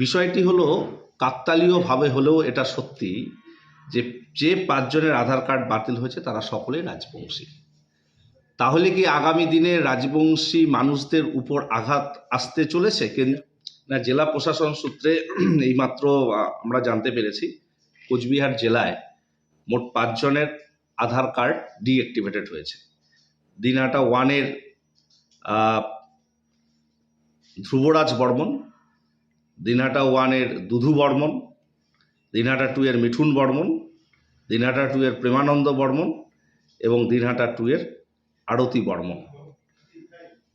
বিষয়টি হলো, কাকতালীয়ভাবে হলেও এটা সত্যি যে যে পাঁচজনের আধার কার্ড বাতিল হয়েছে তারা সকলেই রাজবংশী। তাহলে কি আগামী দিনে রাজবংশী মানুষদের উপর আঘাত আসতে চলেছে? না, জেলা প্রশাসন সূত্রে এইমাত্র আমরা জানতে পেরেছি, কোচবিহার জেলায় মোট পাঁচজনের আধার কার্ড ডিঅ্যাক্টিভেটেড হয়েছে। দিনাটা ওয়ানের ধ্রুবরাজ বর্মন দিনহাটা ওয়ানের দুধু বর্মন, দিনহাটা টু এর মিঠুন বর্মন, দিনহাটা টু এর প্রেমানন্দ বর্মন এবং দিনহাটা টু এর আরতি বর্মন।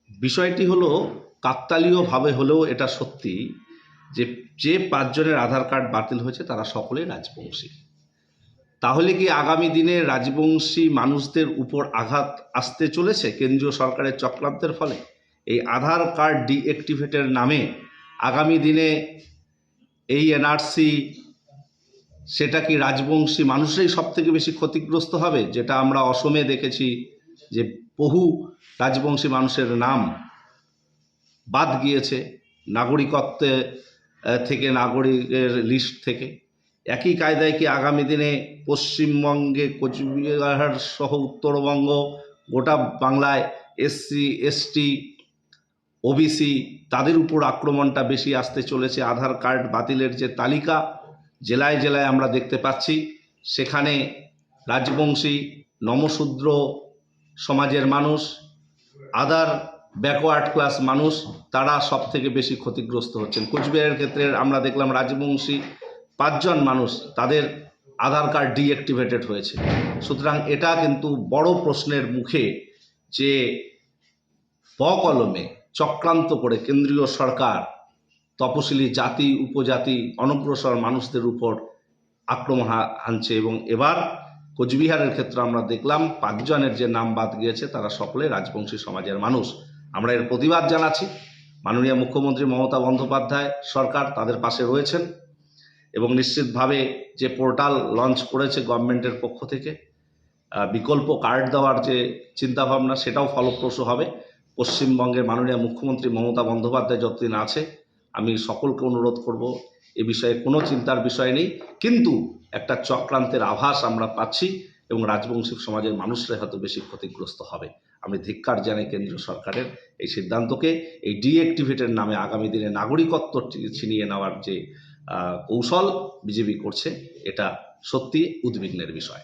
বিষয়টি হলো, কাকতালীয়ভাবে হলেও এটা সত্যি যে যে পাঁচজনের আধার কার্ড বাতিল হয়েছে তারা সকলেই রাজবংশী। তাহলে কি আগামী দিনে রাজবংশী মানুষদের উপর আঘাত আসতে চলেছে কেন্দ্রীয় সরকারের চক্রান্তের ফলে? এই আধার কার্ড ডিঅ্যাক্টিভেটের নামে আগামী দিনে এই এনআরসি সেটা কি রাজবংশী মানুষরাই সব থেকে বেশি ক্ষতিগ্রস্ত হবে? যেটা আমরা অসমে দেখেছি যে বহু রাজবংশী মানুষের নাম বাদ গিয়েছে নাগরিকত্বে থেকে নাগরিকের লিস্ট থেকে। একই কায়দায় কি আগামী দিনে পশ্চিমবঙ্গে কোচবিহার সহ উত্তরবঙ্গ গোটা বাংলায় এসসি, এসটি ওবিসি তাদের উপর আক্রমণটা বেশি আসতে চলেছে। আধার কার্ড বাতিলের যে তালিকা, জেলায় জেলায় আমরা দেখতে পাচ্ছি। সেখানে রাজবংশী, নমশূদ্র সমাজের মানুষ, আদার ব্যাকওয়ার্ড ক্লাস মানুষ, তারা সব থেকে বেশি ক্ষতিগ্রস্ত হচ্ছেন। কোচবিহারের ক্ষেত্রে আমরা দেখলাম রাজবংশী পাঁচজন মানুষ, তাদের আধার কার্ড ডিঅ্যাক্টিভেটেড হয়েছে। সুতরাং এটা কিন্তু বড় প্রশ্নের মুখে যে বকলমে চক্রান্ত করে কেন্দ্রীয় সরকার, তপশিলি জাতি, উপজাতি, অনগ্রসর মানুষদের উপর আক্রমণ আনছে এবং এবার কোচবিহারের ক্ষেত্রে আমরা দেখলাম পাঁচজনের যে নাম বাদ গিয়েছে তারা সকলে রাজবংশী সমাজের মানুষ। আমরা এর প্রতিবাদ জানাচ্ছি। মাননীয় মুখ্যমন্ত্রী মমতা বন্দ্যোপাধ্যায় সরকার তাদের পাশে রয়েছেন এবং নিশ্চিতভাবে যে পোর্টাল লঞ্চ করেছে গভর্নমেন্টের পক্ষ থেকে বিকল্প কার্ড দেওয়ার যে চিন্তাভাবনা সেটাও ফলপ্রসূ হবে। পশ্চিমবঙ্গের মাননীয় মুখ্যমন্ত্রী মমতা বন্দ্যোপাধ্যায় যতদিন আছে, আমি সকলকে অনুরোধ করব, এ বিষয়ে কোনো চিন্তার বিষয় নেই। কিন্তু একটা চক্রান্তের আভাস আমরা পাচ্ছি এবং রাজবংশী সমাজের মানুষরা হয়তো বেশি ক্ষতিগ্রস্ত হবে। আমি ধিক্কার জানাই কেন্দ্রীয় সরকারের এই সিদ্ধান্তকে। এই ডিঅ্যাক্টিভেটের নামে আগামী দিনে নাগরিকত্ব ছিনিয়ে নেওয়ার যে কৌশল বিজেপি করছে, এটা সত্যি উদ্বিগ্নের বিষয়।